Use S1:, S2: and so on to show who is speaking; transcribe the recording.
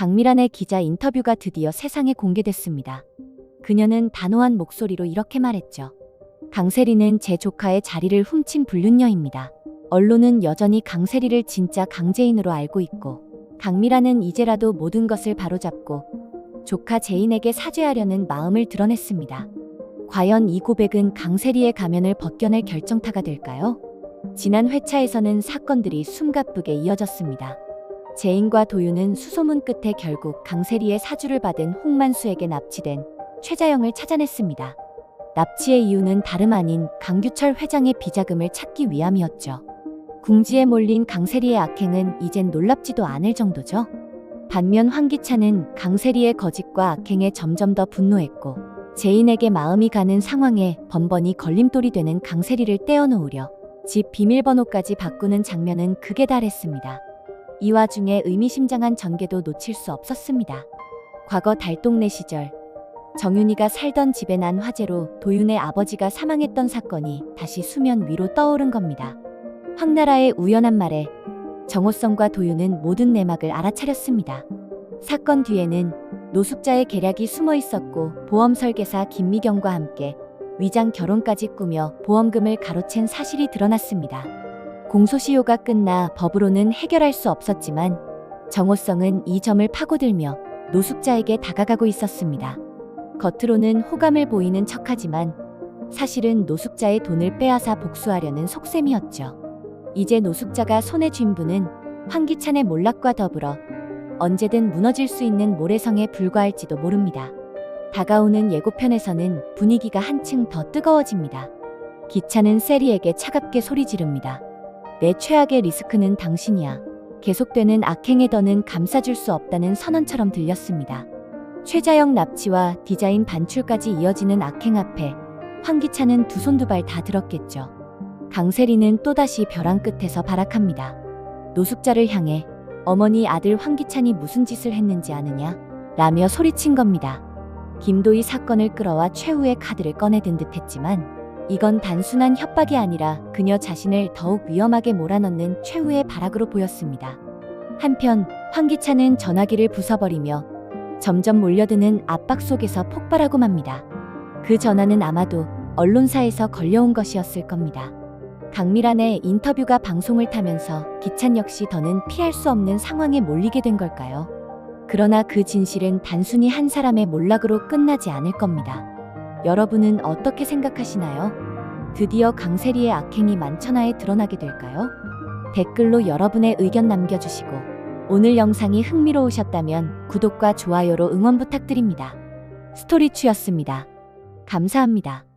S1: 강미란의 기자 인터뷰가 드디어 세상에 공개됐습니다. 그녀는 단호한 목소리로 이렇게 말했죠. 강세리는 제 조카의 자리를 훔친 불륜녀입니다. 언론은 여전히 강세리를 진짜 강재인으로 알고 있고 강미란은 이제라도 모든 것을 바로잡고 조카 제인에게 사죄하려는 마음을 드러냈습니다. 과연 이 고백은 강세리의 가면을 벗겨낼 결정타가 될까요? 지난 회차에서는 사건들이 숨가쁘게 이어졌습니다. 제인과 도윤은 수소문 끝에 결국 강세리의 사주를 받은 홍만수에게 납치된 최자영을 찾아냈습니다. 납치의 이유는 다름 아닌 강규철 회장의 비자금을 찾기 위함이었죠. 궁지에 몰린 강세리의 악행은 이젠 놀랍지도 않을 정도죠. 반면 황기찬은 강세리의 거짓과 악행에 점점 더 분노했고 제인에게 마음이 가는 상황에 번번이 걸림돌이 되는 강세리를 떼어놓으려 집 비밀번호까지 바꾸는 장면은 극에 달했습니다. 이 와중에 의미심장한 전개도 놓칠 수 없었습니다. 과거 달동네 시절 정윤이가 살던 집에 난 화재로 도윤의 아버지가 사망했던 사건이 다시 수면 위로 떠오른 겁니다. 황나라의 우연한 말에 정호성과 도윤은 모든 내막을 알아차렸습니다. 사건 뒤에는 노숙자의 계략이 숨어 있었고 보험 설계사 김미경과 함께 위장 결혼까지 꾸며 보험금을 가로챈 사실이 드러났습니다. 공소시효가 끝나 법으로는 해결할 수 없었지만 정호성은 이 점을 파고들며 노숙자에게 다가가고 있었습니다. 겉으로는 호감을 보이는 척하지만 사실은 노숙자의 돈을 빼앗아 복수하려는 속셈이었죠. 이제 노숙자가 손에 쥔 분은 황기찬의 몰락과 더불어 언제든 무너질 수 있는 모래성에 불과할지도 모릅니다. 다가오는 예고편에서는 분위기가 한층 더 뜨거워집니다. 기차는 세리에게 차갑게 소리 지릅니다. 내 최악의 리스크는 당신이야. 계속되는 악행의 더는 감싸줄 수 없다는 선언처럼 들렸습니다. 최자영 납치와 디자인 반출까지 이어지는 악행 앞에 황기찬은 두 손 두 발 다 들었겠죠. 강세리는 또다시 벼랑 끝에서 발악합니다. 노숙자를 향해 어머니 아들 황기찬이 무슨 짓을 했는지 아느냐? 라며 소리친 겁니다. 김도희 사건을 끌어와 최후의 카드를 꺼내든 듯 했지만 이건 단순한 협박이 아니라 그녀 자신을 더욱 위험하게 몰아넣는 최후의 발악으로 보였습니다. 한편 황기찬은 전화기를 부숴버리며 점점 몰려드는 압박 속에서 폭발하고 맙니다. 그 전화는 아마도 언론사에서 걸려온 것이었을 겁니다. 강미란의 인터뷰가 방송을 타면서 기찬 역시 더는 피할 수 없는 상황에 몰리게 된 걸까요? 그러나 그 진실은 단순히 한 사람의 몰락으로 끝나지 않을 겁니다. 여러분은 어떻게 생각하시나요? 드디어 강세리의 악행이 만천하에 드러나게 될까요? 댓글로 여러분의 의견 남겨주시고 오늘 영상이 흥미로우셨다면 구독과 좋아요로 응원 부탁드립니다. 스토리추였습니다. 감사합니다.